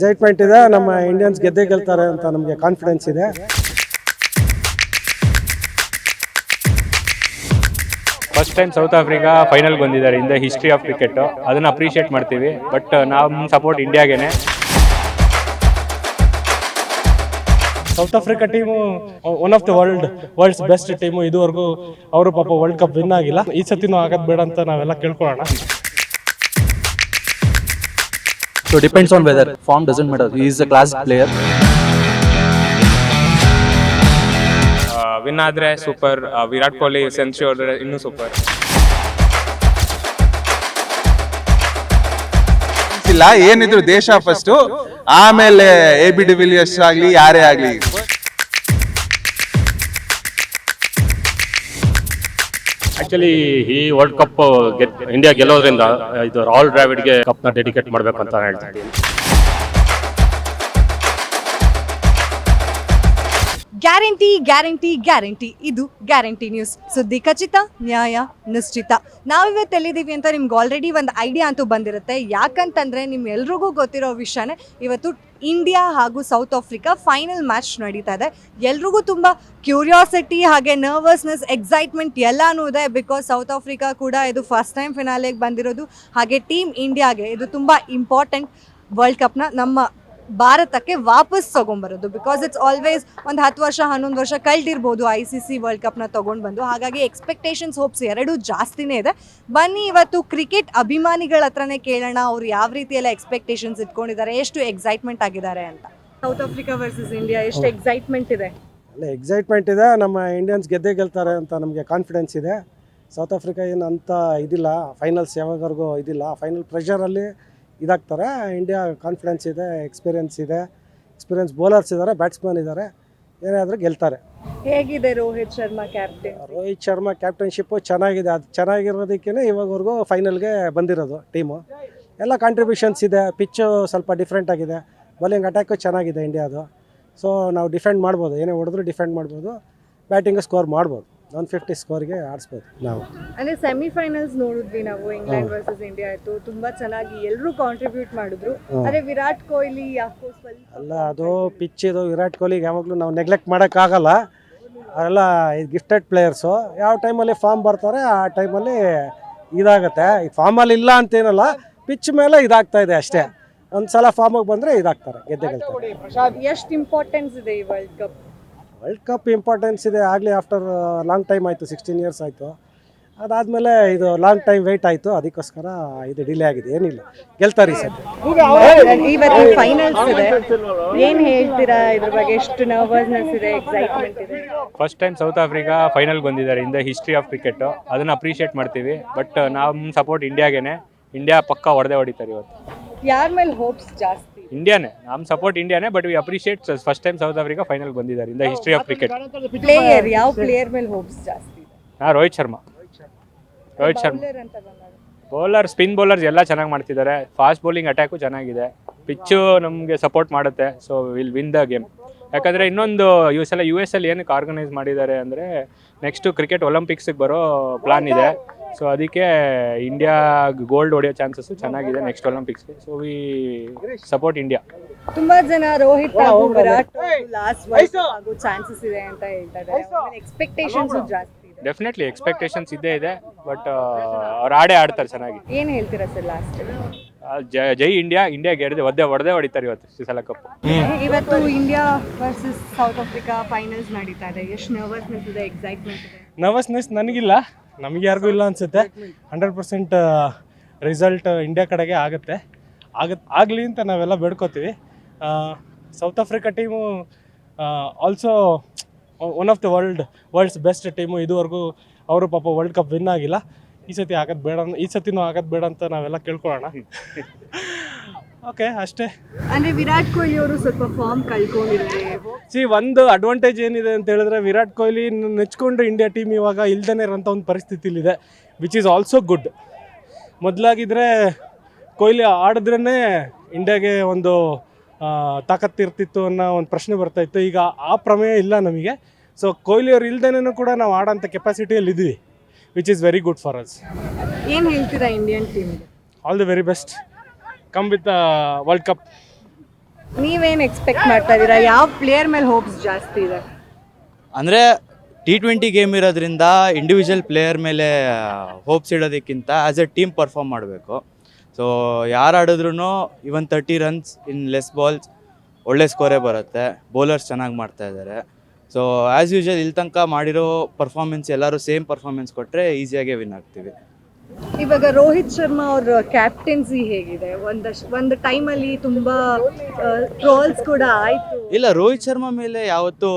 Excitement ಇದೆ ನಮ್ಮ Indians ಗೆದ್ದೇ ಗೆಲ್ತಾರೆ ಅಂತ ನಮಗೆ ಕಾನ್ಫಿಡೆನ್ಸ್ ಇದೆ. First time South Africa final ಬಂದಿದ್ದಾರೆ in the history of cricket ಅದನ್ನ ಅಪ್ರಿಷಿಯೇಟ್ ಮಾಡ್ತೀವಿ ಬಟ್ ನಮ್ಮ support ಇಂಡಿಯಾಗೇನೆ South Africa team one of the world world's best team ಇದುವರೆಗೂ ಅವರು ಪಾಪ ವರ್ಲ್ಡ್ ಕಪ್ ವಿನ್ ಆಗಿಲ್ಲ. ಈ ಸತಿನೂ ಆಗೋದು ಬೇಡ ಅಂತ ನಾವೆಲ್ಲ ಕೇಳ್ಕೊಳ್ಳೋಣ. So depends on whether form doesn't matter. He is a class player. Win ಆದ್ರೆ ಸೂಪರ್ ವಿರಾಟ್ ಕೊಹ್ಲಿ ಸೆಂಚುರಿ ಹೊಡೆದ್ರೆ ಇನ್ನೂ ಸೂಪರ್ ಇಲ್ಲ ಏನಿದ್ರು ದೇಶ ಫಸ್ಟ್ ಆಮೇಲೆ ಎ ಬಿ ಡಿವಿಲಿಯರ್ಸ್ ಆಗ್ಲಿ ಯಾರೇ ಆಗ್ಲಿ ಆಕ್ಚುಲಿ ಈ ವರ್ಲ್ಡ್ ಕಪ್ ಇಂಡಿಯಾ ಗೆಲ್ಲೋದ್ರಿಂದ, ಇದು ರಾಹುಲ್ ಡ್ರಾವಿಡ್ಗೆ ಕಪ್ನ ಡೆಡಿಕೇಟ್ ಮಾಡಬೇಕು ಅಂತ ಹೇಳ್ತಾ ಇದ್ದೀನಿ. Guarantee guarantee guarantee. ಇದು ಗ್ಯಾರಂಟಿ ನ್ಯೂಸ್. ಸುದ್ದಿ ಖಚಿತ, ನ್ಯಾಯ ನಿಶ್ಚಿತ. ನಾವಿವತ್ತು ಎಲ್ಲಿದ್ದೀವಿ ಅಂತ ನಿಮ್ಗೆ ಆಲ್ರೆಡಿ ಒಂದು ಐಡಿಯಾ ಅಂತೂ ಬಂದಿರುತ್ತೆ. ಯಾಕಂತಂದರೆ ನಿಮ್ಮೆಲ್ರಿಗೂ ಗೊತ್ತಿರೋ ವಿಷಯನೇ, ಇವತ್ತು ಇಂಡಿಯಾ ಹಾಗೂ ಸೌತ್ ಆಫ್ರಿಕಾ ಫೈನಲ್ ಮ್ಯಾಚ್ ನಡೀತಾ ಇದೆ. ಎಲ್ರಿಗೂ ತುಂಬ ಕ್ಯೂರಿಯಾಸಿಟಿ ಹಾಗೆ ನರ್ವಸ್ನೆಸ್ ಎಕ್ಸೈಟ್ಮೆಂಟ್ ಎಲ್ಲಾನು ಇದೆ ಬಿಕಾಸ್ ಸೌತ್ ಆಫ್ರಿಕಾ ಕೂಡ ಇದು ಫಸ್ಟ್ ಟೈಮ್ ಫಿನಾಲೆಗೆ ಬಂದಿರೋದು. ಹಾಗೆ ಟೀಮ್ ಇಂಡಿಯಾಗೆ ಇದು ತುಂಬ ಇಂಪಾರ್ಟೆಂಟ್ ವರ್ಲ್ಡ್ ಕಪ್ನ ನಮ್ಮ ಭಾರತಕ್ಕೆ ವಾಪಸ್ ತಗೊಂಬರೋದು. ಬಿಕಾಸ್ ಇಟ್ಸ್ ಆಲ್ವೇಸ್ ಒಂದು ಹತ್ತು ವರ್ಷ ಹನ್ನೊಂದು ವರ್ಷ ಕಳ್ದಿರ್ಬೋದು ಐ ಸಿ ಸಿ ವರ್ಲ್ಡ್ ಕಪ್ನ ತೊಗೊಂಡು ಬಂದು. ಹಾಗಾಗಿ ಎಕ್ಸ್ಪೆಕ್ಟೇಷನ್ಸ್ ಹೋಪ್ಸ್ ಎರಡೂ ಜಾಸ್ತಿನೇ ಇದೆ. ಬನ್ನಿ ಇವತ್ತು ಕ್ರಿಕೆಟ್ ಅಭಿಮಾನಿಗಳ ಹತ್ರನೇ ಕೇಳೋಣ. ಅವ್ರು ಯಾವ ರೀತಿ ಎಲ್ಲ ಎಕ್ಸ್ಪೆಕ್ಟೇಷನ್ಸ್ ಇಟ್ಕೊಂಡಿದ್ದಾರೆ? ಎಷ್ಟು ಎಕ್ಸೈಟ್ಮೆಂಟ್ ಆಗಿದ್ದಾರೆ ಅಂತ? ಸೌತ್ ಆಫ್ರಿಕಾ ವರ್ಸಸ್ ಇಂಡಿಯಾ ಎಷ್ಟು ಎಕ್ಸೈಟ್ಮೆಂಟ್ ಇದೆ? ಅಲ್ಲ ಎಕ್ಸೈಟ್ಮೆಂಟ್ ಇದೆ. ನಮ್ಮ ಇಂಡಿಯನ್ಸ್ ಗೆದ್ದೇ ಗೆಲ್ತಾರೆ ಅಂತ ನಮಗೆ ಕಾನ್ಫಿಡೆನ್ಸ್ ಇದೆ. ಸೌತ್ ಆಫ್ರಿಕಾ ಏನು ಅಂತ ಇದಿಲ್ಲ. ಫೈನಲ್ಸ್ ಯಾವಾಗವರೆಗೂ ಇದಿಲ್ಲ. ಫೈನಲ್ ಪ್ರೆಷರಲ್ಲಿ ಇದಾಗ್ತಾರೆ. ಇಂಡಿಯಾ ಕಾನ್ಫಿಡೆನ್ಸ್ ಇದೆ ಎಕ್ಸ್ಪೀರಿಯನ್ಸ್ ಇದೆ. ಎಕ್ಸ್ಪೀರಿಯನ್ಸ್ ಬೌಲರ್ಸ್ ಇದ್ದಾರೆ ಬ್ಯಾಟ್ಸ್ಮನ್ ಇದ್ದಾರೆ ಏನೇ ಆದರೂ ಗೆಲ್ತಾರೆ. ಹೇಗಿದೆ ರೋಹಿತ್ ಶರ್ಮಾ ಕ್ಯಾಪ್ಟನ್ ರೋಹಿತ್ ಶರ್ಮಾ ಕ್ಯಾಪ್ಟನ್ಶಿಪ್ಪು ಚೆನ್ನಾಗಿದೆ. ಅದು ಚೆನ್ನಾಗಿರೋದಕ್ಕೇ ಇವಾಗವರೆಗೂ ಫೈನಲ್ಗೆ ಬಂದಿರೋದು ಟೀಮು ಎಲ್ಲ ಕಾಂಟ್ರಿಬ್ಯೂಷನ್ಸ್ ಇದೆ ಪಿಚ್ಚು ಸ್ವಲ್ಪ ಡಿಫ್ರೆಂಟ್ ಆಗಿದೆ. ಬೌಲಿಂಗ್ ಅಟ್ಯಾಕು ಚೆನ್ನಾಗಿದೆ ಇಂಡಿಯಾದು ಸೊ ನಾವು ಡಿಫೆಂಡ್ ಮಾಡ್ಬೋದು. ಏನೇ ಹೊಡೆದ್ರು ಡಿಫೆಂಡ್ ಮಾಡ್ಬೋದು. ಬ್ಯಾಟಿಂಗ್ ಸ್ಕೋರ್ ಮಾಡ್ಬೋದು. ಒನ್ ಫಿಫ್ಟಿ ಸ್ಕೋರ್ಗೆ ಆಡಿಸ್ಬೋದು ನಾವು. ಅಂದ್ರೆ ಸೆಮಿಫೈನಲ್ಸ್ ನೋಡಿದ್ವಿ ನಾವು ಇಂಗ್ಲೆಂಡ್ ವರ್ಸಸ್ ಇಂಡಿಯಾ ಆಯಿತು ತುಂಬಾ ಚೆನ್ನಾಗಿ ಎಲ್ಲರೂ ಕಾಂಟ್ರಿಬ್ಯೂಟ್ ಮಾಡಿದ್ರು. ಆದರೆ ವಿರಾಟ್ ಕೊಹ್ಲಿ ಯಾಕೋ ಸ್ವಲ್ಪ ಅಲ್ಲ ಅದು ಪಿಚ್ ಇದು ವಿರಾಟ್ ಕೊಹ್ಲಿಗೆ ಯಾವಾಗಲೂ ನಾವು ನೆಗ್ಲೆಕ್ಟ್ ಮಾಡೋಕ್ಕಾಗಲ್ಲ ಅವರೆಲ್ಲ ಗಿಫ್ಟೆಡ್ ಪ್ಲೇಯರ್ಸು ಯಾವ ಟೈಮಲ್ಲಿ ಫಾರ್ಮ್ ಬರ್ತಾರೆ ಆ ಟೈಮಲ್ಲಿ ಇದಾಗುತ್ತೆ. ಈಗ ಫಾರ್ಮಲ್ಲಿ ಇಲ್ಲ ಅಂತೇನಲ್ಲ ಪಿಚ್ ಮೇಲೆ ಇದಾಗ್ತಾ ಇದೆ ಅಷ್ಟೇ. ಒಂದು ಸಲ ಫಾರ್ಮಿಗೆ ಬಂದರೆ ಇದಾಗ್ತಾರೆ ಗೆದ್ದೆ ಗೆಲ್ತಾರೆ. ಎಷ್ಟು ಇಂಪಾರ್ಟೆನ್ಸ್ ಇದೆ ಈ world cup world cup importance ಇದೆ ಆಗಲಿ ಆಫ್ಟರ್ ಲಾಂಗ್ ಟೈಮ್ ಆಯಿತು ಸಿಕ್ಸ್ಟೀನ್ ಇಯರ್ಸ್ ಆಯಿತು. ಅದಾದಮೇಲೆ ಇದು ಲಾಂಗ್ ಟೈಮ್ ವೆಯ್ಟ್ ಆಯಿತು. ಅದಕ್ಕೋಸ್ಕರ ಇದು ಡಿಲೇ ಆಗಿದೆ. ಏನಿಲ್ಲ. ಗೆಲ್ತಾರೆ ಈ ಸತಿ. ಇವತ್ತು ಫೈನಲ್ಸ್ ಇದೆ. ಏನು ಹೇಳ್ತೀರಾ ಇದ್ರ ಬಗ್ಗೆ? ಎಷ್ಟು ನರ್ವಸ್ನೆಸ್ ಇದೆ ಎಕ್ಸೈಟ್ಮೆಂಟ್ ಇದೆ? First time South Africa final ಬಂದಿದ್ದಾರೆ in the history of cricket ಅದನ್ನ ಅಪ್ರಿಷಿಯೇಟ್ ಮಾಡ್ತೀವಿ. ಬಟ್ ನಮ್ಮ ಸಪೋರ್ಟ್ ಇಂಡಿಯಾಗೇನೆ ಇಂಡಿಯಾ ಪಕ್ಕ ಹೊಡೆದೇ ಹೊಡಿತಾರೆ ಇವತ್ತು. ಯಾರ ಮೇಲೆ ಹೋಪ್ಸ್ ಜಾಸ್ತಿ? ಇಂಡಿಯಾನೇ ನಮ್ಮ support ಇಂಡಿಯಾನೇ but we appreciate first time South Africa final ಬಂದಿದ್ದಾರೆ in the history of cricket player ಯಾವ ಪ್ಲೇಯರ್ ಮೇಲೆ ಹೋಪ್ಸ್ ಜಾಸ್ತಿ ಹಾಂ Rohit Sharma. Rohit Sharma. Bowler spin bowlers ಎಲ್ಲ ಚೆನ್ನಾಗಿ ಮಾಡ್ತಿದ್ದಾರೆ. ಫಾಸ್ಟ್ ಬೌಲಿಂಗ್ ಅಟ್ಯಾಕು ಚೆನ್ನಾಗಿದೆ. ಪಿಚ್ಚು ನಮಗೆ ಸಪೋರ್ಟ್ ಮಾಡುತ್ತೆ. So will win the game ಯಾಕಂದರೆ ಇನ್ನೊಂದು ಯು ಸಲ ಯು ಎಸ್ ಅಲ್ಲಿ ಏನಕ್ಕೆ ಆರ್ಗನೈಸ್ ಮಾಡಿದ್ದಾರೆ ಅಂದರೆ ನೆಕ್ಸ್ಟು ಕ್ರಿಕೆಟ್ ಒಲಿಂಪಿಕ್ಸಿಗೆ ಬರೋ ಪ್ಲಾನ್ ಇದೆ. ಸೊ ಅದಕ್ಕೆ ಇಂಡಿಯಾ ಗೋಲ್ಡ್ ಹೊಡೆಯೋ ಚಾನ್ಸಸ್ ಚೆನ್ನಾಗಿದೆ ನೆಕ್ಸ್ಟ್ ಒಲಿಂಪಿಕ್ಸ್ಗೆ ಸೊ ವಿ ಸಪೋರ್ಟ್ ಇಂಡಿಯಾ ತುಂಬಾ ಜನ ರೋಹಿತ್ ಹಾಗೂ ವಿರಾಟ್ ಲಾಸ್ಟ್ ವರ್ಲ್ಡ್ ಆಗೋ ಚಾನ್ಸಸ್ ಇದೆ ಅಂತ ಎಕ್ಸ್ಪೆಕ್ಟೇಷನ್ಸ್ ಜಾಸ್ತಿ ಡೆಫಿನೆಟ್ಲಿ ಎಕ್ಸ್ಪೆಕ್ಟೇಷನ್ಸ್ ಇದ್ದೇ ಇದೆ ಬಟ್ ಅವ್ರು ಆಡೇ ಆಡ್ತಾರೆ ಚೆನ್ನಾಗಿ. ಏನ್ ಹೇಳ್ತೀರಾ ಸರ್ ಲಾಸ್ಟ್ ಜೈ- ಜೈ ಇಂಡಿಯಾ ಇಂಡಿಯಾ ಗೆಡದೆ ಒದ್ದೆ ಹೊಡೆದೇ ಹೊಡಿತಾರೆ ಇವತ್ತು ಈ ಸಲ ಕಪ್ಪು ಇವತ್ತು India versus South Africa finals ನಡೀತಾ ಇದೆ. ಎಷ್ಟು ನರ್ವಸ್ನೆಸ್ ಇದೆ ಎಕ್ಸೈಟ್ಮೆಂಟ್ ಇದೆ? ನರ್ವಸ್ನೆಸ್ ನನಗಿಲ್ಲ. ನಮಗೆ ಯಾರಿಗೂ ಇಲ್ಲ ಅನ್ಸುತ್ತೆ. ಹಂಡ್ರೆಡ್ ಪರ್ಸೆಂಟ್ ರಿಸಲ್ಟ್ ಇಂಡಿಯಾ ಕಡೆಗೆ ಆಗುತ್ತೆ. ಆಗತ್ ಆಗಲಿ ಅಂತ ನಾವೆಲ್ಲ ಬೇಡ್ಕೋತೀವಿ. South Africa team also one of the world world's best team ಇದುವರೆಗೂ ಅವರು ಪಾಪ ವರ್ಲ್ಡ್ ಕಪ್ ವಿನ್ ಆಗಿಲ್ಲ. ಈ ಸತಿ ಆಗೋದು ಬೇಡ ಈ ಸತಿನೂ ಆಗೋದು ಬೇಡ ಅಂತ ನಾವೆಲ್ಲ ಕೇಳ್ಕೊಳ್ಳೋಣ. ಓಕೆ ಅಷ್ಟೇ. ಅಂದ್ರೆ ವಿರಾಟ್ ಕೊಹ್ಲಿ ಅವರು ಸ್ವಲ್ಪ ಫಾರ್ಮ್ ಕಳ್ಕೊಂಡಿದ್ದಾರೆ. ಸಿ ಒಂದು ಅಡ್ವಾಂಟೇಜ್ ಏನಿದೆ ಅಂತ ಹೇಳಿದ್ರೆ ವಿರಾಟ್ ಕೊಹ್ಲಿ ನೆಚ್ಕೊಂಡು ಇಂಡಿಯಾ ಟೀಮ್ ಇವಾಗ ಇಲ್ದೇ ಇರೋಂಥ ಒಂದು ಪರಿಸ್ಥಿತಿಲಿದೆ ವಿಚ್ ಈಸ್ ಆಲ್ಸೋ ಗುಡ್ ಮೊದಲಾಗಿದ್ರೆ ಕೊಹ್ಲಿ ಆಡಿದ್ರೇ ಇಂಡಿಯಾಗೆ ಒಂದು ತಾಕತ್ತಿರ್ತಿತ್ತು ಅನ್ನೋ ಒಂದು ಪ್ರಶ್ನೆ ಬರ್ತಾ ಇತ್ತು. ಈಗ ಆ ಪ್ರಮೇಯ ಇಲ್ಲ ನಮಗೆ. ಸೊ ಕೊಹ್ಲಿ ಅವ್ರು ಇಲ್ದೇನೂ ಕೂಡ ನಾವು ಆಡೋಂಥ ಕೆಪಾಸಿಟಿಯಲ್ಲಿ ಇದ್ದೀವಿ which is very good for us ಏನು ಹೇಳ್ತೀರಾ Indian team all the very best come with world cup ನೀವೇನು ಎಕ್ಸ್ಪೆಕ್ಟ್ ಮಾಡ್ತಾ ಇದ್ದೀರಾ? ಯಾವ ಪ್ಲೇಯರ್ ಮೇಲೆ ಹೋಪ್ಸ್ ಜಾಸ್ತಿ ಇದೆ? ಅಂದರೆ ಟಿ ಟ್ವೆಂಟಿ ಗೇಮ್ ಇರೋದ್ರಿಂದ ಇಂಡಿವಿಜುವಲ್ ಪ್ಲೇಯರ್ ಮೇಲೆ ಹೋಪ್ಸ್ ಇಡೋದಕ್ಕಿಂತ ಆ್ಯಸ್ ಎ ಟೀಮ್ ಪರ್ಫಾರ್ಮ್ ಮಾಡಬೇಕು. ಸೊ ಯಾರು ಆಡಿದ್ರು even thirty runs in less balls ಒಳ್ಳೆ ಸ್ಕೋರೇ ಬರುತ್ತೆ. ಬೌಲರ್ಸ್ ಚೆನ್ನಾಗಿ ಮಾಡ್ತಾ ಇದ್ದಾರೆ. ಸೊ ಆ್ಯಸ್ ಯೂಶುವಲ್ ಇಲ್ಲಿ ತನಕ ಮಾಡಿರೋ ಪರ್ಫಾರ್ಮೆನ್ಸ್ ಎಲ್ಲರೂ ಸೇಮ್ ಪರ್ಫಾರ್ಮೆನ್ಸ್ ಕೊಟ್ಟರೆ ಈಸಿಯಾಗೇ ವಿನ್ ಆಗ್ತೀವಿ. ಇವಾಗ ರೋಹಿತ್ ಶರ್ಮಾ ಅವ್ರ ಕ್ಯಾಪ್ಟನ್ಸಿ ಹೇಗಿದೆ? ಒಂದಷ್ಟು ಒಂದು ಟೈಮಲ್ಲಿ ತುಂಬ ಟ್ರೋಲ್ಸ್ ಕೂಡ ಆಯಿತು. ಇಲ್ಲ ರೋಹಿತ್ ಶರ್ಮಾ ಮೇಲೆ ಯಾವತ್ತೂ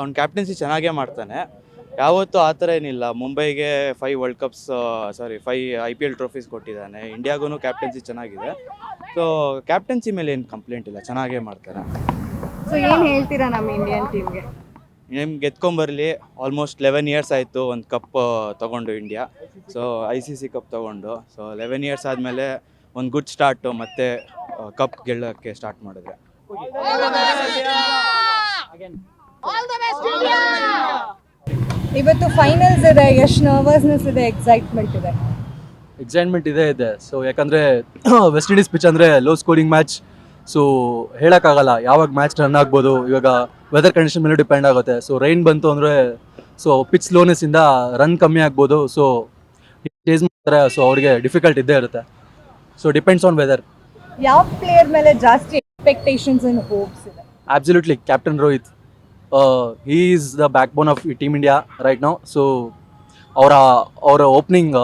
ಅವ್ನ ಕ್ಯಾಪ್ಟನ್ಸಿ ಚೆನ್ನಾಗೇ ಮಾಡ್ತಾನೆ. ಯಾವತ್ತೂ ಆ ಥರ ಏನಿಲ್ಲ. ಮುಂಬೈಗೆ five world cups sorry five I P L trophies ಕೊಟ್ಟಿದ್ದಾನೆ. ಇಂಡಿಯಾಗೂ ಕ್ಯಾಪ್ಟನ್ಸಿ ಚೆನ್ನಾಗಿದೆ. ಸೊ ಕ್ಯಾಪ್ಟನ್ಸಿ ಮೇಲೆ ಏನು ಕಂಪ್ಲೇಂಟ್ ಇಲ್ಲ. ಚೆನ್ನಾಗೇ ಮಾಡ್ತಾರೆ. ಸೊ ಏನ್ ಹೇಳ್ತೀರಾ ನಮ್ಮ ಇಂಡಿಯನ್ ಟೀಮ್ಗೆ ನಿಮ್ಗೆ ಗೆದ್ಕೊಂಬರ್ಲಿ ಆಲ್ಮೋಸ್ಟ್ ಲೆವೆನ್ ಇಯರ್ಸ್ ಆಯಿತು ಒಂದು ಕಪ್ ತಗೊಂಡು India so I C C cup ತಗೊಂಡು. ಸೊ ಲೆವೆನ್ ಇಯರ್ಸ್ ಆದಮೇಲೆ ಒಂದು ಗುಡ್ ಸ್ಟಾರ್ಟು ಮತ್ತೆ ಕಪ್ ಗೆಲ್ಲೋಕ್ಕೆ ಸ್ಟಾರ್ಟ್ ಮಾಡಿದ್ರೆ. ಇವತ್ತು ಫೈನಲ್ಸ್ ಇದೆ ಎಷ್ಟು ನರ್ವಸ್ನೆಸ್ ಇದೆ ಎಕ್ಸೈಟ್ಮೆಂಟ್ ಇದೆ. ಎಕ್ಸೈಟ್ಮೆಂಟ್ ಇದೆ ಇದೆ. ಸೊ ಯಾಕಂದರೆ ವೆಸ್ಟ್ ಇಂಡೀಸ್ ಪಿಚ್ ಅಂದರೆ ಲೋ ಸ್ಕೋರಿಂಗ್ ಮ್ಯಾಚ್ ಸೊ ಹೇಳೋಕ್ಕಾಗಲ್ಲ ಯಾವಾಗ ಮ್ಯಾಚ್ ರನ್ ಆಗ್ಬೋದು ಇವಾಗ ವೆದರ್ ಕಂಡೀಷನ್ ಮೇಲೆ ಡಿಪೆಂಡ್ ಆಗುತ್ತೆ. ಸೊ ರೈನ್ ಬಂತು ಅಂದರೆ ಸೊ ಪಿಚ್ ಸ್ಲೋನೆಸ್ಸಿಂದ ರನ್ ಕಮ್ಮಿ ಆಗ್ಬೋದು. ಸೊ ಚೇಸ್ ಮಾಡ್ತಾರೆ ಸೊ ಅವ್ರಿಗೆ ಡಿಫಿಕಲ್ಟ್ ಇದ್ದೇ ಇರುತ್ತೆ. ಸೊ ಡಿಪೆಂಡ್ಸ್ ಆನ್ ವೆದರ್ ಯಾವ ಪ್ಲೇಯರ್ ಮೇಲೆ ಜಾಸ್ತಿ ಎಕ್ಸ್ಪೆಕ್ಟೇಷನ್ಸ್ ಅಂಡ್ ಹೋಪ್ಸ್ ಇದೆ absolutely captain Rohit he is the backbone of ಈ team India right now so ಅವರ ಅವರ ಓಪನಿಂಗ್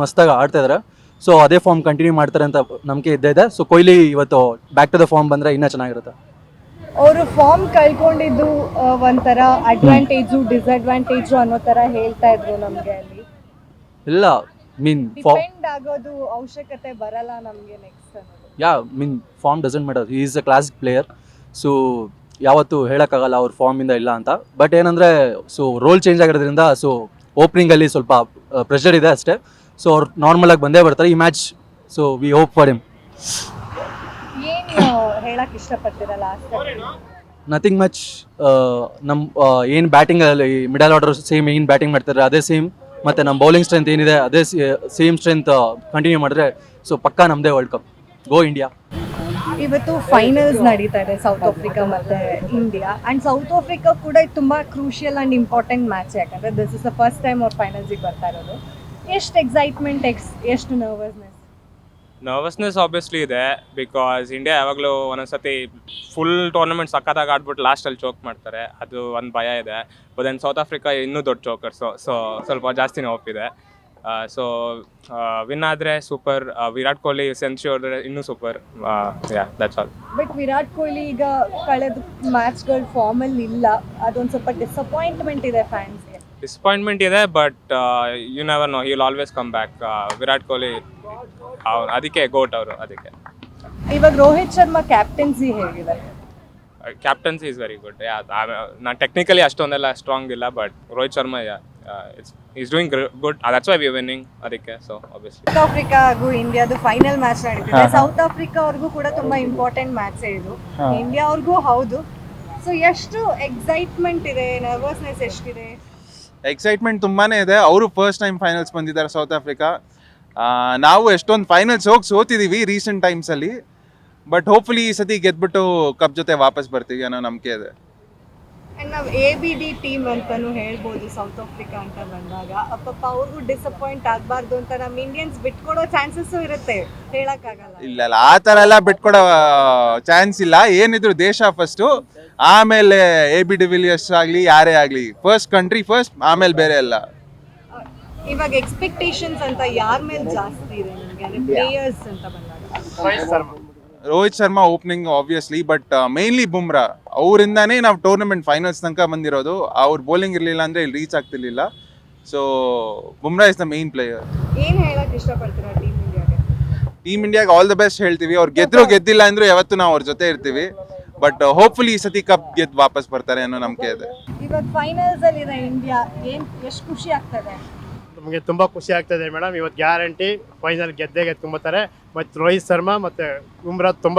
ಮಸ್ತಾಗಿ ಆಡ್ತಾ ಇದ್ದಾರೆ ಸೊ ಅದೇ ಫಾರ್ಮ್ ಕಂಟಿನ್ಯೂ ಮಾಡ್ತಾರೆ ಅಂತ ನಂಬಿಕೆ ಇದ್ದೇ ಇದೆ. ಸೊ ಕೊಹ್ಲಿ ಇವತ್ತು ಬ್ಯಾಕ್ ಟು ದ ಫಾರ್ಮ್ ಬಂದರೆ ಇನ್ನೂ ಚೆನ್ನಾಗಿರುತ್ತೆ. ಅವರು ಫಾರ್ಮ್ ಕಳ್ಕೊಂಡಿದ್ದು ಒಂಥರ ಅಡ್ವಾಂಟೇಜು ಡಿಸ್ಅಡ್ವಾಂಟೇಜು ಅನ್ನೋ ಥರ ಹೇಳ್ತಾ ಇದ್ರು ನಮಗೆ ಅಲ್ಲಿ. ಇಲ್ಲ ಮೀನ್ ಡಿಪೆಂಡ್ ಆಗೋದು ಅವಶ್ಯಕತೆ ಬರಲ್ಲ ನಮಗೆ ನೆಕ್ಸ್ಟ್ ಅನ್ನೋದು. Yeah mean form doesn't matter is a classic player so ಯಾವತ್ತೂ ಹೇಳೋಕ್ಕಾಗಲ್ಲ ಅವ್ರ ಫಾರ್ಮಿಂದ ಇಲ್ಲ ಅಂತ. ಬಟ್ ಏನಂದರೆ ಸೊ ರೋಲ್ ಚೇಂಜ್ ಆಗಿರೋದ್ರಿಂದ ಸೊ ಓಪನಿಂಗಲ್ಲಿ ಸ್ವಲ್ಪ ಪ್ರೆಷರ್ ಇದೆ ಅಷ್ಟೇ. ಸೊ ಅವ್ರು ನಾರ್ಮಲ್ ಆಗಿ ಬಂದೇ ಬರ್ತಾರೆ. ಈ match so we hope for him ಏನು ಹೇಳಕ್ ಇಷ್ಟಪಡ್ತೀರಾ ಲಾಸ್ಟ್ ನಥಿಂಗ್ ಮಚ್ ನಮ್ಮ ಏನು ಬ್ಯಾಟಿಂಗಲ್ಲಿ ಮಿಡಲ್ ಆರ್ಡರ್ ಸೇಮ್ ಏನು ಬ್ಯಾಟಿಂಗ್ ಮಾಡ್ತಾರೆ ಅದೇ ಸೇಮ್ ಮತ್ತೆ ನಮ್ಮ ಬೌಲಿಂಗ್ ಸ್ಟ್ರೆಂತ್ ಏನಿದೆ ಅದೇ ಸೇಮ್ ಸ್ಟ್ರೆಂತ್ ಕಂಟಿನ್ಯೂ ಮಾಡಿದ್ರೆ ಸೊ ಪಕ್ಕಾ ನಮ್ಮದೇ ವರ್ಲ್ಡ್ ಕಪ್ ಗೋ ಇಂಡಿಯಾ ಇವತ್ತು ಫೈನಲ್ಸ್ ನಡೀತಾ ಇದೆ ಸೌತ್ ಆಫ್ರಿಕಾ ಮತ್ತೆ ಇಂಡಿಯಾ ಅಂಡ್ ಸೌತ್ ಆಫ್ರಿಕಾ ಕೂಡ ಇದು ತುಂಬಾ ಕ್ರೂಷಿಯಲ್ ಅಂಡ್ ಇಂಪಾರ್ಟೆಂಟ್ ಮ್ಯಾಚ್ ಯಾಕಂದ್ರೆ this is the first time ಅವ್ರ ಫೈನಲ್ಸಿಗೆ ಬರ್ತಾ ಇರೋದು. ಎಷ್ಟು ಎಕ್ಸೈಟ್ಮೆಂಟ್ ಎಕ್ಸ್ ಎಷ್ಟು ನರ್ವಸ್ನೆಸ್ ನರ್ವಸ್ನೆಸ್ ಆಬ್ವಿಯಸ್ಲಿ ಇದೆ ಬಿಕಾಸ್ ಇಂಡಿಯಾ ಯಾವಾಗಲೂ ಒಂದೊಂದ್ಸತಿ ಫುಲ್ ಟೂರ್ನಮೆಂಟ್ ಸಖತ್ತಾಗಿ ಆಡ್ಬಿಟ್ಟು ಲಾಸ್ಟಲ್ಲಿ ಚೋಕ್ ಮಾಡ್ತಾರೆ. ಅದು ಒಂದು ಭಯ ಇದೆ. ಬಟ್ ದೆನ್ ಸೌತ್ ಆಫ್ರಿಕಾ ಇನ್ನೂ ದೊಡ್ಡ ಚೋಕರ್ಸು ಸೊ ಸ್ವಲ್ಪ ಜಾಸ್ತಿನೇ ಒಪ್ಪಿದೆ ಸೊ ವಿನ್ ಆದರೆ ಸೂಪರ್ ವಿರಾಟ್ ಕೊಹ್ಲಿ ಸೆಂಚುರಿ ಹೊಡೆದ್ರೆ ಇನ್ನೂ super yeah that's all but Virat Kohli ಈಗ ಕಳೆದ ಮ್ಯಾಚ್ಗಳು ಫಾರ್ಮಲ್ಲಿ ಇಲ್ಲ. ಅದೊಂದು ಸ್ವಲ್ಪ ಡಿಸಪಾಯಿಂಟ್ಮೆಂಟ್ ಇದೆ ಫ್ಯಾನ್ಸ್ಗೆ ಡಿಸಪಾಯಿಂಟ್ಮೆಂಟ್ ಇದೆ but you never know will always come back Virat Kohli ಅವ್ರು ಅದಕ್ಕೆ ಗೋಟ್ ಅವರು ಅದಕ್ಕೆ. ಇವಾಗ ರೋಹಿತ್ ಶರ್ಮಾ ಕ್ಯಾಪ್ಟನ್ಸಿ ಹೇಗಿದೆ? Captaincy is very good yeah ನಾನು ಟೆಕ್ನಿಕಲಿ ಅಷ್ಟೊಂದೆಲ್ಲ ಸ್ಟ್ರಾಂಗ್ ಇಲ್ಲ but Rohit Sharma it's is doing good that's why we winning ಅದಕ್ಕೆ ಸೊ ಆಬ್ವಿಯಸ್ಲಿ ಸೌತ್ ಆಫ್ರಿಕಾ ಹಾಗೂ ಇಂಡಿಯಾದು ಫೈನಲ್ ಮ್ಯಾಚ್ ನಡೀತಿದೆ. ಸೌತ್ ಆಫ್ರಿಕಾ ಅವ್ರಿಗೂ ಕೂಡ ತುಂಬಾ ಇಂಪಾರ್ಟೆಂಟ್ ಮ್ಯಾಚ್ ಇದು. ಇಂಡಿಯಾ ಅವ್ರಿಗೂ ಹೌದು. ಸೊ ಎಷ್ಟು ಎಕ್ಸೈಟ್ಮೆಂಟ್ ಇದೆ ನರ್ವಸ್ನೆಸ್ ಎಷ್ಟಿದೆ? ಎಕ್ಸೈಟ್ಮೆಂಟ್ ತುಂಬಾನೇ ಇದೆ. ಅವರು ಫಸ್ಟ್ ಟೈಮ್ ಫೈನಲ್ಸ್ ಬಂದಿದ್ದಾರೆ ಸೌತ್ ಆಫ್ರಿಕಾ ನಾವು ಎಷ್ಟೊಂದು ಫೈನಲ್ಸ್ ಹೋಗಿ ಸೋತಿದ್ದೀವಿ ರೀಸೆಂಟ್ ಟೈಮ್ಸಲ್ಲಿ ಬಟ್ ಹೋಪ್ಫುಲಿ ಈ ಸತಿ ಗೆದ್ಬಿಟ್ಟು ಕಪ್ ಜೊತೆ ವಾಪಸ್ ಬರ್ತೀವಿ ಅನ್ನೋ ನಂಬಿಕೆ ಇದೆ. ನಾವು ಎ ಬಿ ಡಿ ಟೀಮ್ ಅಂತಲೂ ಹೇಳ್ಬೋದು ಸೌತ್ ಆಫ್ರಿಕಾ ಅಂತ ಬಂದಾಗ. ಅಪ್ಪಪ್ಪ ಅವ್ರಿಗೂ ಡಿಸಪಾಯಿಂಟ್ ಆಗಬಾರ್ದು ಅಂತ ನಮ್ಮ ಇಂಡಿಯನ್ಸ್ ಬಿಟ್ಕೊಡೋ ಚಾನ್ಸಸ್ಸು ಇರುತ್ತೆ. ಹೇಳಕ್ಕಾಗಲ್ಲ. ಇಲ್ಲ ಇಲ್ಲ ಆ ಥರ ಎಲ್ಲ ಬಿಟ್ಕೊಡೋ ಚಾನ್ಸ್ ಇಲ್ಲ. ಏನಿದ್ರು ದೇಶ ಫಸ್ಟು ಆಮೇಲೆ ಎ ಬಿ ಡಿ ವಿಲಿಯರ್ಸ್ ಆಗಲಿ ಯಾರೇ ಆಗಲಿ. ಫಸ್ಟ್ ಕಂಟ್ರಿ ಫಸ್ಟ್ ಆಮೇಲೆ ಬೇರೆ ಎಲ್ಲ. ಇವಾಗ ಎಕ್ಸ್ಪೆಕ್ಟೇಷನ್ಸ್ ಅಂತ ಯಾರ ಮೇಲೆ ಜಾಸ್ತಿ ಇದೆ ನಿಮಗೆ? ಅಂದರೆ ಪ್ಲೇಯರ್ಸ್ ಅಂತ ಬಂದಾಗ. Rohit Sharma opening obviously but mainly Bumrah. ಅವರಿಂದಾನೇ ನಾವು ಟೂರ್ನಮೆಂಟ್ ಫೈನಲ್ಸ್ ತನಕ ಬಂದಿರೋದು. ಅವ್ರ ಬೌಲಿಂಗ್ ಇರಲಿಲ್ಲ ಅಂದರೆ ಇಲ್ಲಿ ರೀಚ್ ಆಗ್ತಿರ್ಲಿಲ್ಲ. So Bumrah is the main player ಏನ್ ಹೇಳಕ್ ಇಷ್ಟಪಡ್ತೀರಾ ಟೀಮ್ ಇಂಡಿಯಾಗೆ? ಟೀಮ್ ಇಂಡಿಯಾಗೆ ಆಲ್ ದ ಬೆಸ್ಟ್ ಹೇಳ್ತೀವಿ. ಅವ್ರು ಗೆದ್ರು ಗೆದ್ದಿಲ್ಲ ಅಂದ್ರೆ ಯಾವತ್ತೂ ನಾವು ಅವ್ರ ಜೊತೆ ಇರ್ತೀವಿ. ಬಟ್ ಹೋಪ್ಫುಲಿ ಈ ಸತಿ ಕಪ್ ಗೆದ್ದು ವಾಪಸ್ ಬರ್ತಾರೆ ಅನ್ನೋ ನಂಬಿಕೆ ಇದೆ. ಇವತ್ತು ಫೈನಲ್ಸ್ ಅಲ್ಲಿ ಇಂಡಿಯಾ ಏನು ಎಷ್ಟು ಖುಷಿ ಆಗ್ತದೆ? ನಮಗೆ ತುಂಬ ಖುಷಿ ಆಗ್ತದೆ ಮೇಡಮ್. ಇವತ್ತು ಗ್ಯಾರಂಟಿ ಫೈನಲ್ ಗೆದ್ದೇ ಗೆದ್ಕೊಂಬತ್ತಾರೆ ಮತ್ತು ರೋಹಿತ್ ಶರ್ಮಾ ಮತ್ತು ಬುಮ್ರಾ ತುಂಬ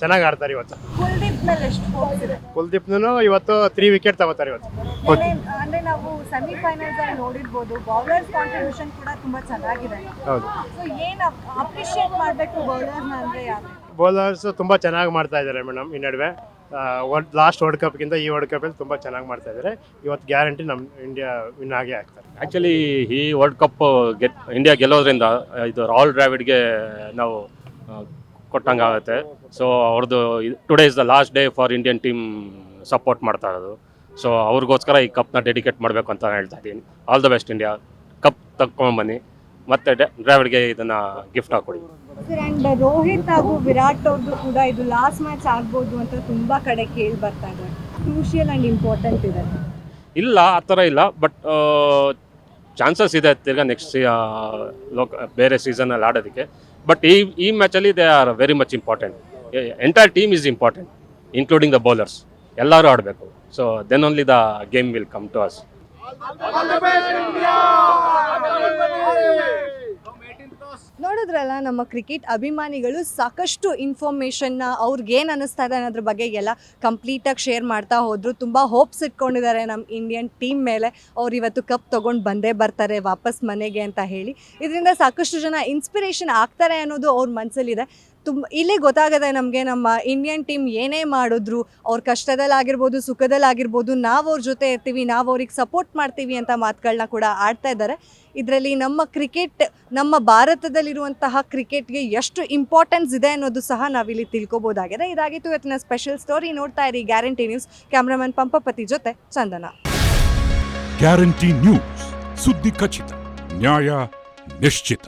ಚೆನ್ನಾಗಿ ಆಡ್ತಾರೆ ಇವತ್ತು. ಕುಲ್ದೀಪ್ ಮೇಲೆ ಎಷ್ಟು ಹೋಪ್ಸ್ ಇದೆ? ಕುಲ್ದೀಪ್ನು ಇವತ್ತು ತ್ರೀ ವಿಕೆಟ್ ತಗೋತಾರೆ ಇವತ್ತು. ನೆನ್ನೆ ಅಂದ್ರೆ ನಾವು ಸೆಮಿಫೈನಲ್ಸ್ ಅಲ್ಲಿ ನೋಡಿರ್ಬೋದು. ಬೌಲರ್ಸ್ ಕಾಂಟ್ರಿಬ್ಯೂಷನ್ ಕೂಡ ತುಂಬಾ ಚೆನ್ನಾಗಿದೆ. ಹೌದು. ಸೊ ಏನ್ ಅಪ್ರಿಶಿಯೇಟ್ ಮಾಡ್ಬೇಕು ಬೌಲರ್ಸ್ನ ಅಂದ್ರೆ ಯಾರು? ಬೌಲರ್ಸ್ ತುಂಬ ಚೆನ್ನಾಗಿ ಮಾಡ್ತಾ ಇದ್ದಾರೆ ಮೇಡಮ್ ಈ ನಡುವೆ. ವರ್ಲ್ಡ್ ಲಾಸ್ಟ್ ವರ್ಲ್ಡ್ ಕಪ್ಗಿಂತ ಈ ವರ್ಲ್ಡ್ ಕಪ್ಪಲ್ಲಿ ತುಂಬ ಚೆನ್ನಾಗಿ ಮಾಡ್ತಾ ಇದ್ದಾರೆ ಇವತ್ತು ಗ್ಯಾರಂಟಿ ನಮ್ಮ ಇಂಡಿಯಾ ವಿನ್ ಆಗೇ ಆಗ್ತಾರೆ. ಆ್ಯಕ್ಚುಲಿ ಈ ವರ್ಲ್ಡ್ ಕಪ್ ಗೆಟ್ ಇಂಡಿಯಾ ಗೆಲ್ಲೋದ್ರಿಂದ ಇದು ರಾಹುಲ್ ಡ್ರಾವಿಡ್ಗೆ ನಾವು ಕೊಟ್ಟಂಗೆ ಆಗುತ್ತೆ. ಸೊ ಅವ್ರದ್ದು today is the last day for Indian team support ಮಾಡ್ತಾ ಇರೋದು. ಸೊ ಅವ್ರಿಗೋಸ್ಕರ ಈ ಕಪ್ನ ಡೆಡಿಕೇಟ್ ಮಾಡಬೇಕು ಅಂತ ಹೇಳ್ತಾ ಇದ್ದೀನಿ. All the best India cup ತಗೊಂಬನ್ನಿ ಮತ್ತೆ ಡ್ರೈವರ್ಗೆ ಇದನ್ನ ಗಿಫ್ಟ್ ಹಾಕೊಡಿ. ಅಂಡ್ ರೋಹಿತ್ ಹಾಗೂ ವಿರಾಟ್ ಅವ್ರದ್ದು ಕೂಡ ಇದು ಲಾಸ್ಟ್ ಮ್ಯಾಚ್ ಆಗ್ಬೋದು ಅಂತ ತುಂಬಾ ಕಡೆ ಕೇಳಿ ಬರ್ತಾ ಇದೆ ಕ್ರೂಷಿಯಲ್ ಅಂಡ್ ಇಂಪಾರ್ಟೆಂಟ್ ಇದೆ. ಇಲ್ಲ ಆ ಥರ ಇಲ್ಲ ಬಟ್ ಚಾನ್ಸಸ್ ಇದೆ ತಿರ್ಗಾ ನೆಕ್ಸ್ಟ್ ಲೋಕ ಬೇರೆ ಸೀಸನಲ್ಲಿ ಆಡೋದಕ್ಕೆ. ಬಟ್ ಈ ಈ ಮ್ಯಾಚಲ್ಲಿ they are very much important entire team is important including the bowlers ಎಲ್ಲರೂ ಆಡಬೇಕು. So then only the game will come to us ನೋಡಿದ್ರಲ್ಲ, ನಮ್ಮ ಕ್ರಿಕೆಟ್ ಅಭಿಮಾನಿಗಳು ಸಾಕಷ್ಟು ಇನ್ಫಾರ್ಮೇಷನ್ನ ಅವ್ರಿಗೇನು ಅನ್ನಿಸ್ತಾ ಇದೆ ಅನ್ನೋದ್ರ ಬಗ್ಗೆ ಎಲ್ಲ ಕಂಪ್ಲೀಟಾಗಿ ಶೇರ್ ಮಾಡ್ತಾ ಹೋದರು. ತುಂಬ ಹೋಪ್ಸ್ ಇಟ್ಕೊಂಡಿದ್ದಾರೆ ನಮ್ಮ ಇಂಡಿಯನ್ ಟೀಮ್ ಮೇಲೆ. ಅವ್ರು ಇವತ್ತು ಕಪ್ ತೊಗೊಂಡು ಬಂದೇ ಬರ್ತಾರೆ ವಾಪಸ್ ಮನೆಗೆ ಅಂತ ಹೇಳಿ. ಇದರಿಂದ ಸಾಕಷ್ಟು ಜನ ಇನ್ಸ್ಪಿರೇಷನ್ ಆಗ್ತಾರೆ ಅನ್ನೋದು ಅವ್ರ ಮನಸ್ಸಲ್ಲಿದೆ ತುಂಬ, ಇಲ್ಲಿ ಗೊತ್ತಾಗದೆ ನಮಗೆ ನಮ್ಮ ಇಂಡಿಯನ್ ಟೀಮ್ ಏನೇ ಮಾಡಿದ್ರು, ಅವ್ರ ಕಷ್ಟದಲ್ಲಾಗಿರ್ಬೋದು, ಸುಖದಲ್ಲಾಗಿರ್ಬೋದು, ನಾವು ಅವ್ರ ಜೊತೆ ಇರ್ತೀವಿ, ನಾವು ಅವ್ರಿಗೆ ಸಪೋರ್ಟ್ ಮಾಡ್ತೀವಿ ಅಂತ ಮಾತುಗಳನ್ನ ಕೂಡ ಆಡ್ತಾ ಇದ್ದಾರೆ ಇದರಲ್ಲಿ ನಮ್ಮ ಕ್ರಿಕೆಟ್ ನಮ್ಮ ಭಾರತದಲ್ಲಿರುವಂತಹ ಕ್ರಿಕೆಟ್ಗೆ ಎಷ್ಟು ಇಂಪಾರ್ಟೆನ್ಸ್ ಇದೆ ಅನ್ನೋದು ಸಹ ನಾವಿಲ್ಲಿ ತಿಳ್ಕೊಬೋದಾಗಿದೆ. ಇದಾಗಿತ್ತು ಇವತ್ತಿನ ಸ್ಪೆಷಲ್ ಸ್ಟೋರಿ ನೋಡ್ತಾ ಇರಿ ಗ್ಯಾರಂಟಿ ನ್ಯೂಸ್ ಕ್ಯಾಮ್ರಾಮನ್ ಪಂಪಪತಿ ಜೊತೆ ಚಂದನ. ಗ್ಯಾರಂಟಿ ನ್ಯೂಸ್ ಸುದ್ದಿ ಖಚಿತ, ನ್ಯಾಯ ನಿಶ್ಚಿತ.